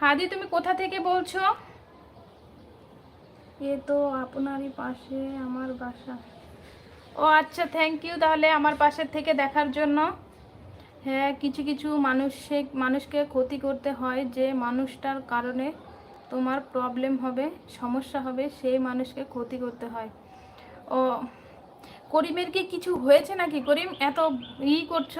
হাদি তুমি কোথা থেকে বলছো? এ তো আপনারই পাশে আমার বাসা। ও আচ্ছা থ্যাংক ইউ তাহলে আমার পাশের থেকে দেখার জন্য। হ্যাঁ কিছু কিছু মানুষে মানুষকে ক্ষতি করতে হয় যে মানুষটার কারণে তোমার প্রবলেম হবে সমস্যা হবে সেই মানুষকে ক্ষতি করতে হয়। ও করিমের কি কিছু হয়েছে নাকি? করিম এত ই করছ?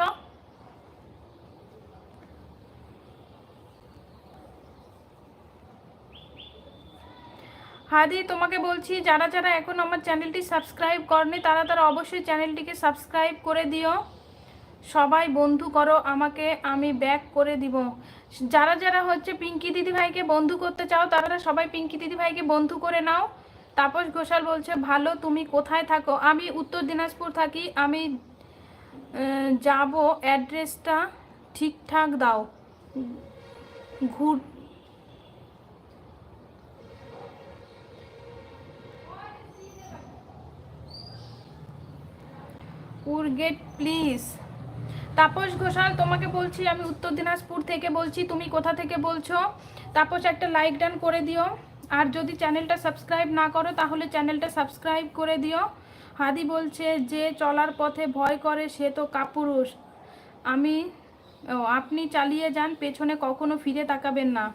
হাদি, তোমাকে বলছি, যারা যারা এখন আমার চ্যানেলটি সাবস্ক্রাইব করনি, তারা তারা অবশ্যই চ্যানেলটিকে সাবস্ক্রাইব করে দিও। সবাই বন্ধু করো, আমাকে আমি ব্যাক করে দিব। যারা যারা হচ্ছে পিঙ্কি দিদি ভাইকে বন্ধু করতে চাও, তারা সবাই পিঙ্কি দিদি ভাইকে বন্ধু করে নাও। তাপস ঘোষাল বলছে, ভালো, তুমি কোথায় থাকো? আমি উত্তর দিনাজপুর থাকি, আমি যাব অ্যাড্রেসটা ঠিকঠাক দাও। ঘুর উর্গেট প্লিজ। তাপস ঘোষাল, তোমাকে বলছি, আমি উত্তর দিনাজপুর থেকে বলছি, তুমি কোথা থেকে বলছো? তাপস, একটা লাইক ডান করে দিও। আর যদি চ্যানেলটা সাবস্ক্রাইব না করো, তাহলে চ্যানেলটা সাবস্ক্রাইব করে দিও। হাদি বলছে যে, চলার পথে ভয় করে, সে তো কাপুরুষ। আমি, ও, আপনি চালিয়ে যান, পেছনে কখনো ফিরে তাকাবেন না।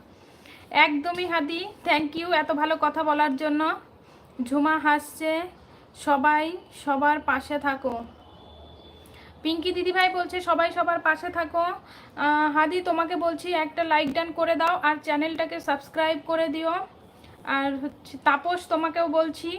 একদমই হাদি থ্যাংক ইউ এত ভালো কথা বলার জন্য। ঝুমা হাসছে, সবাই সবার পাশে থাকো। পিঙ্কি দিদিভাই বলছে, সবাই সবার পাশে থাকো। হাদি, তোমাকে বলছি একটা লাইক ডান করে দাও আর চ্যানেলটাকে সাবস্ক্রাইব করে দিও। আর হচ্ছে তাপস, তোমাকেও বলছি।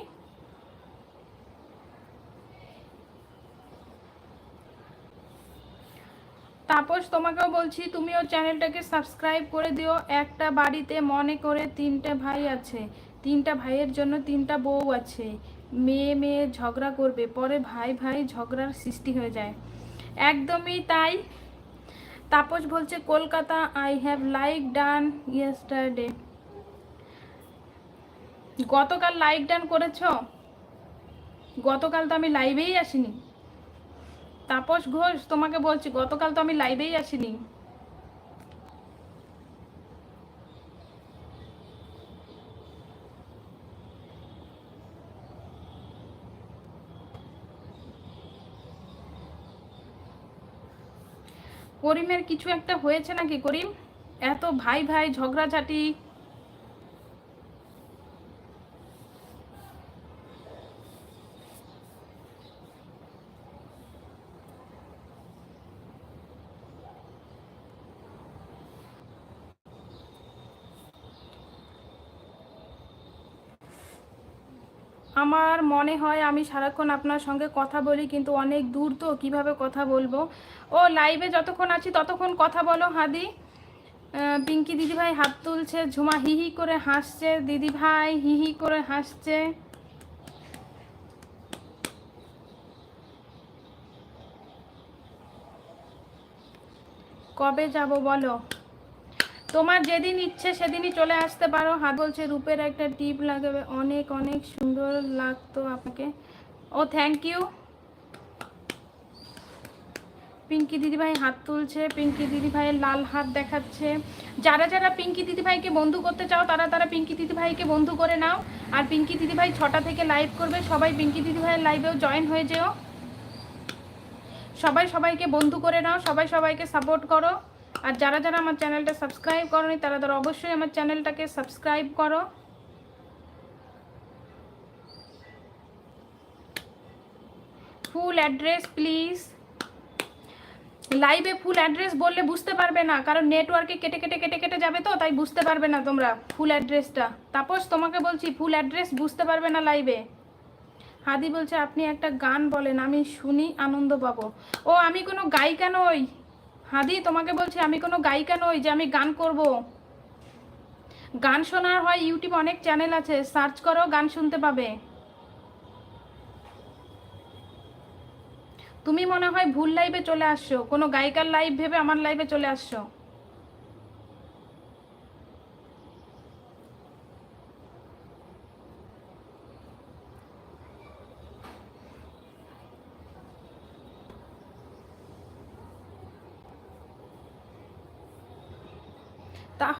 তাপস, তোমাকেও বলছি, তুমিও চ্যানেলটাকে সাবস্ক্রাইব করে দিও। একটা বাড়িতে মনে করে তিনটে ভাই আছে। তিনটা ভাইয়ের জন্য তিনটা বউ আছে। মেয়ে মেয়ে ঝগড়া করবে, পরে ভাই ভাই ঝগড়ার সৃষ্টি হয়ে যায়। একদমই তাই। তাপস বলছে, Kolkata I have like done yesterday গতকাল লাইক ডান করেছ? গতকাল তো আমি লাইভেই আসিনি। তাপস ঘোষ তোমাকে বলছি, গতকাল তো আমি লাইভেই আসিনি। করিমের কিছু একটা হয়েছে নাকি? করিম এত ভাই ভাই ঝগড়াঝাটি আমার মনে হয় আমি সারাক্ষণ আপনার সঙ্গে কথা বলি, কিন্তু অনেক দূর তো, কীভাবে কথা বলব? ও লাইভে যতক্ষণ আছি, ততক্ষণ কথা বলো হাদি। পিঙ্কি দিদিভাই হাত তুলছে, ঝুমা হি হি করে হাসছে। দিদিভাই হি হি করে হাসছে। কবে যাব বলো? তোমার যেদিন ইচ্ছে সেদিনই চলে আসতে পারো। হাত বলছে, রূপের একটা টিপ লাগাবে। অনেক অনেক সুন্দর লাগতো আপনাকে। ও থ্যাংক ইউ পিঙ্কি দিদিভাই হাত তুলছে। পিঙ্কি দিদিভাইয়ের লাল হাত দেখাচ্ছে। যারা যারা পিঙ্কি দিদিভাইকে বন্ধু করতে চাও, তারা তারা পিঙ্কি দিদিভাইকে বন্ধু করে নাও। আর পিঙ্কি দিদিভাই ছটা থেকে লাইভ করবে। সবাই পিঙ্কি দিদিভাইয়ের লাইভেও জয়েন হয়ে যেও। সবাই সবাইকে বন্ধু করে নাও। সবাই সবাইকে সাপোর্ট করো। আর যারা যারা আমার চ্যানেলটা সাবস্ক্রাইব করনি, তারা তারা অবশ্যই আমার চ্যানেলটাকে সাবস্ক্রাইব করো। ফুল অ্যাড্রেস প্লিজ লাইভে ফুল অ্যাড্রেস বললে বুঝতে পারবে না, কারণ নেটওয়ার্কে কেটে কেটে কেটে কেটে যাবে তো, তাই বুঝতে পারবে না তোমরা ফুল অ্যাড্রেসটা তাপস, তোমাকে বলছি ফুল অ্যাড্রেস বুঝতে পারবে না লাইভে হাদি বলছে, আপনি একটা গান বলেন, আমি শুনি, আনন্দ পাবো। ও, আমি কোনো গায়িকা নই। হাদি, তোমাকে বলছি, আমি কোনো গায়িকা নই যে আমি গান করব। গান শোনার হয় ইউটিউব অনেক চ্যানেল আছে সার্চ করো, গান শুনতে পাবে। তুমি মনে হয় ভুল লাইভে চলে আসছো, কোনো গায়িকার লাইভ ভেবে আমার লাইভে চলে আসছো।